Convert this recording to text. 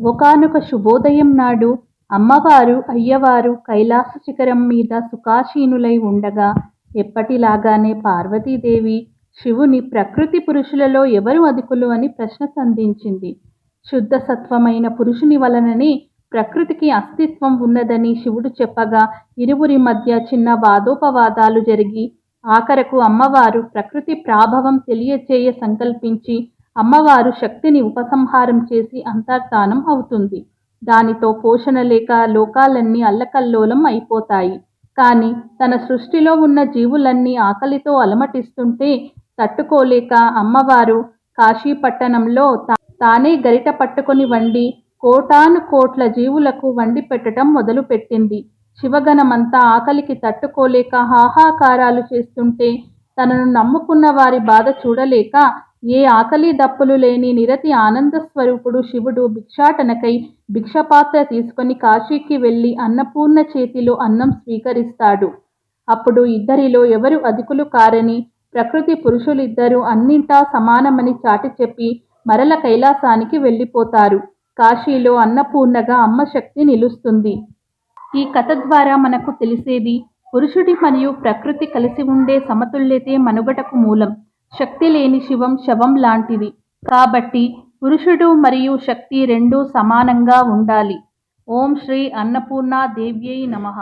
ఒకానొక శుభోదయం నాడు అమ్మవారు అయ్యవారు కైలాస శిఖరం మీద సుఖాసీనులై ఉండగా ఎప్పటిలాగానే పార్వతీదేవి శివుని ప్రకృతి పురుషులలో ఎవరు అధికులు అని ప్రశ్న సంధించింది. శుద్ధ సత్వమైన పురుషుని వలననే ప్రకృతికి అస్తిత్వం ఉన్నదని శివుడు చెప్పగా ఇరువురి మధ్య చిన్న వాదోపవాదాలు జరిగి ఆఖరకు అమ్మవారు ప్రకృతి ప్రాభవం తెలియచేయ సంకల్పించి అమ్మవారు శక్తిని ఉపసంహారం చేసి అంతర్ధానం అవుతుంది. దానితో పోషణ లేక లోకాలన్నీ అల్లకల్లోలం అయిపోతాయి. కానీ తన సృష్టిలో ఉన్న జీవులన్నీ ఆకలితో అలమటిస్తుంటే తట్టుకోలేక అమ్మవారు కాశీపట్టణంలో తా- తానే గరిట పట్టుకొని వండి కోటాను కోట్ల జీవులకు వండి పెట్టడం మొదలుపెట్టింది. శివగణమంతా ఆకలికి తట్టుకోలేక హాహాకారాలు చేస్తుంటే తనను నమ్ముకున్న వారి బాధ చూడలేక ఏ ఆకలి దప్పులు లేని నిరతి ఆనంద స్వరూపుడు శివుడు భిక్షాటనకై భిక్షపాత్ర తీసుకొని కాశీకి వెళ్ళి అన్నపూర్ణ చేతిలో అన్నం స్వీకరిస్తాడు. అప్పుడు ఇద్దరిలో ఎవరు అధికులు కారని ప్రకృతి పురుషులిద్దరూ అన్నింటా సమానమని చాటి చెప్పి మరల కైలాసానికి వెళ్ళిపోతారు. కాశీలో అన్నపూర్ణగా అమ్మ శక్తి నిలుస్తుంది. ఈ కథ ద్వారా మనకు తెలిసేది పురుషుడి మరియు ప్రకృతి కలిసి ఉండే సమతుల్యతే మనుగడకు మూలం. శక్తి లేని శివం శవం లాంటిది. కాబట్టి పురుషుడు మరియు శక్తి రెండూ సమానంగా ఉండాలి. ఓం శ్రీ అన్నపూర్ణ దేవ్యై నమః.